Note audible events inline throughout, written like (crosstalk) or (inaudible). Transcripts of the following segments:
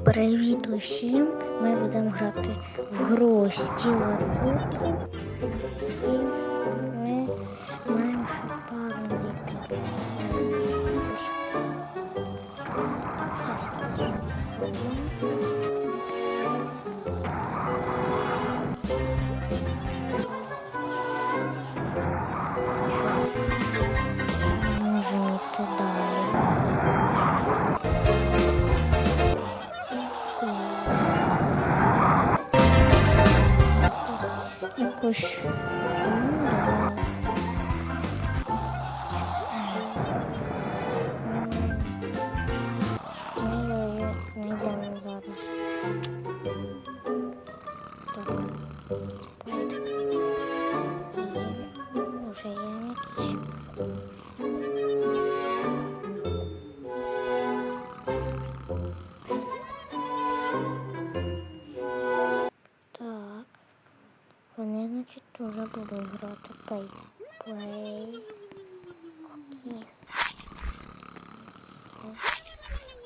Привіт усім! Ми будемо грати в гру Стіла Кубку. 是怎么那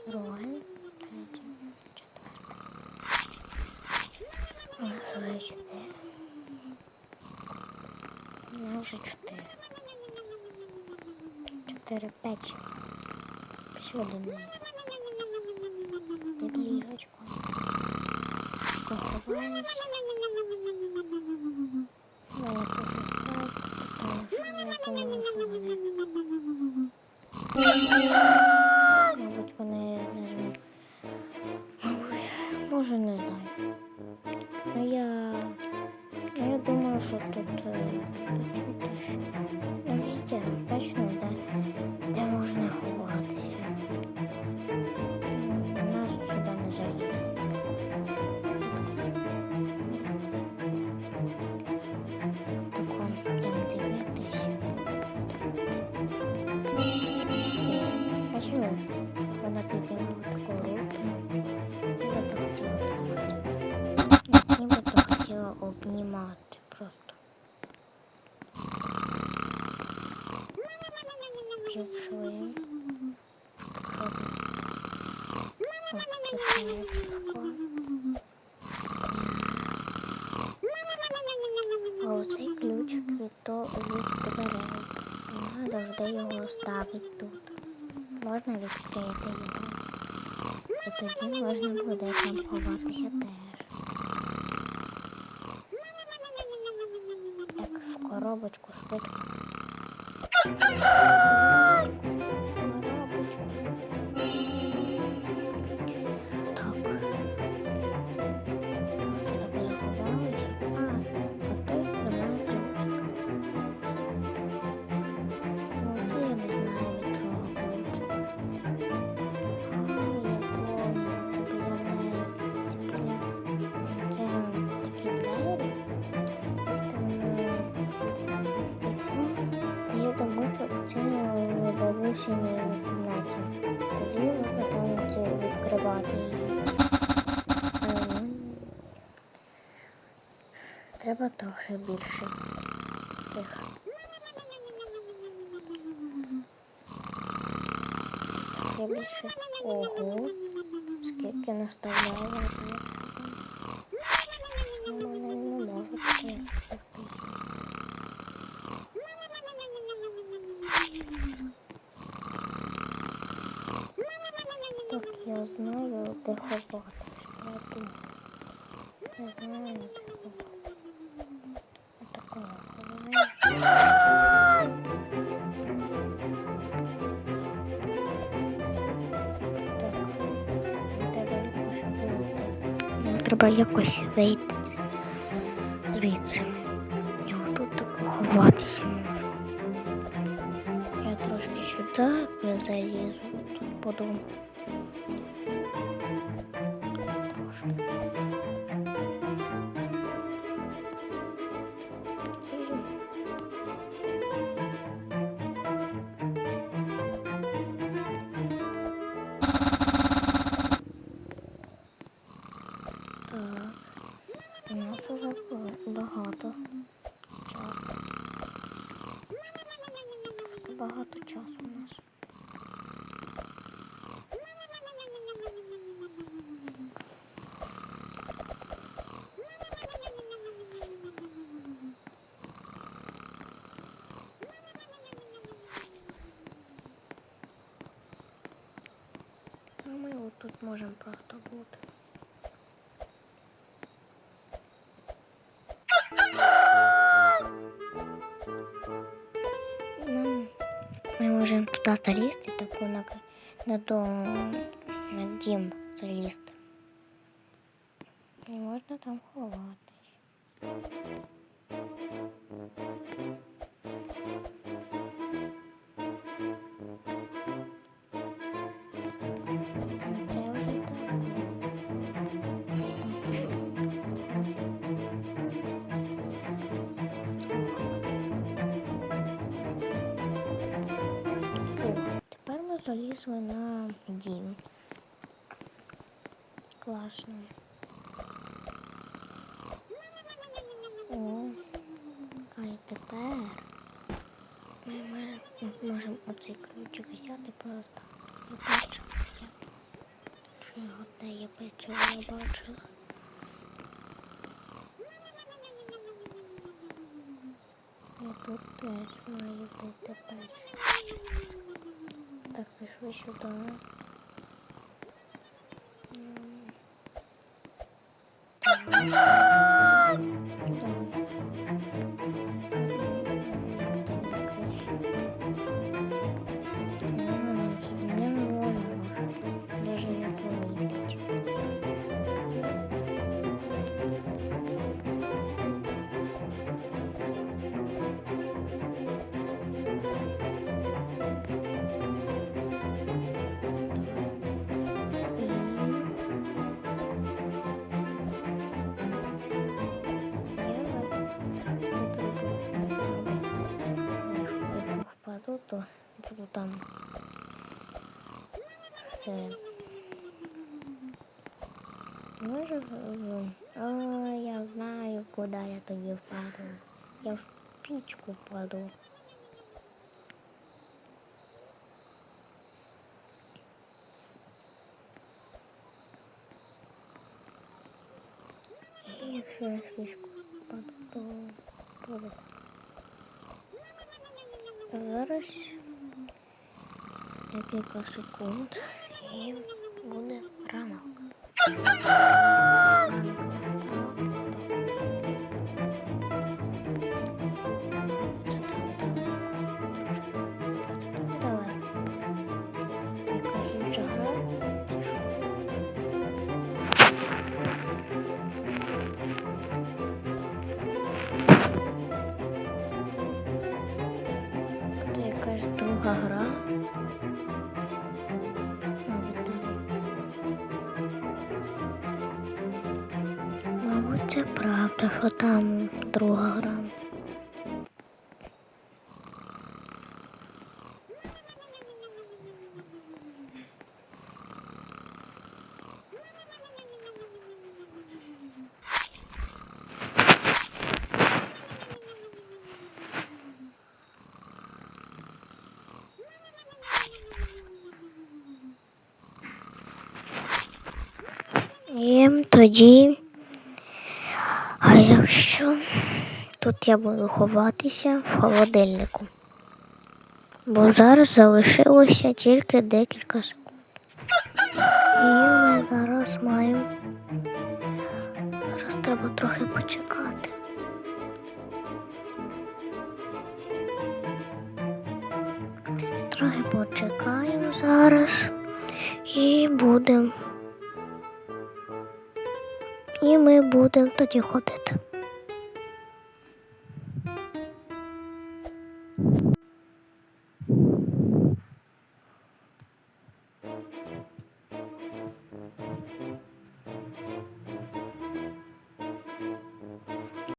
Роль. Третя. Четверта. У нас вже чотири. У нас вже чотири. Чотири, п'ять. Пішли до неї. Під лігочку. Поховаємося. Мене поховають, тому що я думаю, що вони... Ну я... Ну, я думаю, що тут ще. Ну, везде безпечно, де, де можна ховатися. М, Нас сюди не залізе. Ось кипячко. А оцей ключик від то від дверей. Вона завжди його ставить тут. Можна відкрити його. І тоді можна буде там ховатися теж. Так, в коробочку швидко. Це такі двері. Я замочу це у бабусіній кімнаті. Тоді можна там відкривати її. Ем, Треба трохи більше тих. Я більше. Ого. Скільки наставляла. Ну, мене не можу таке. Так я знаю, де ховатися. Я знаю, де ховаю. Треба якось вийти. Звідси. І отут так ховатися можу. Я трошки сюди залізу, тут буду. У нас уже багато. Багато часу у нас. Ну, а мы вот тут можем просто бути. ми можемо туди залізти, таку на, к- на, до, на дім залізти. І можна там ховатись. Класно. О, а і ми можемо, можемо оцей ключик просто взяти. Що його де я печиво не бачила. І тут теж має бути печиво. Так, пішли сюди. Thank (laughs) you. все. Може, в- а, я знаю, куди я тоді впаду. Я в пічку впаду. І якщо я в пічку впаду, то буду. А зараз декілька секунд І буде ранок. Ранок настав. Правда, що там друга гра. І тоді, якщо тут я буду ховатися в холодильнику, бо зараз залишилося тільки декілька секунд. І ми зараз маємо. Зараз треба трохи почекати. Трохи почекаємо зараз і будемо. І ми будемо тоді ходити.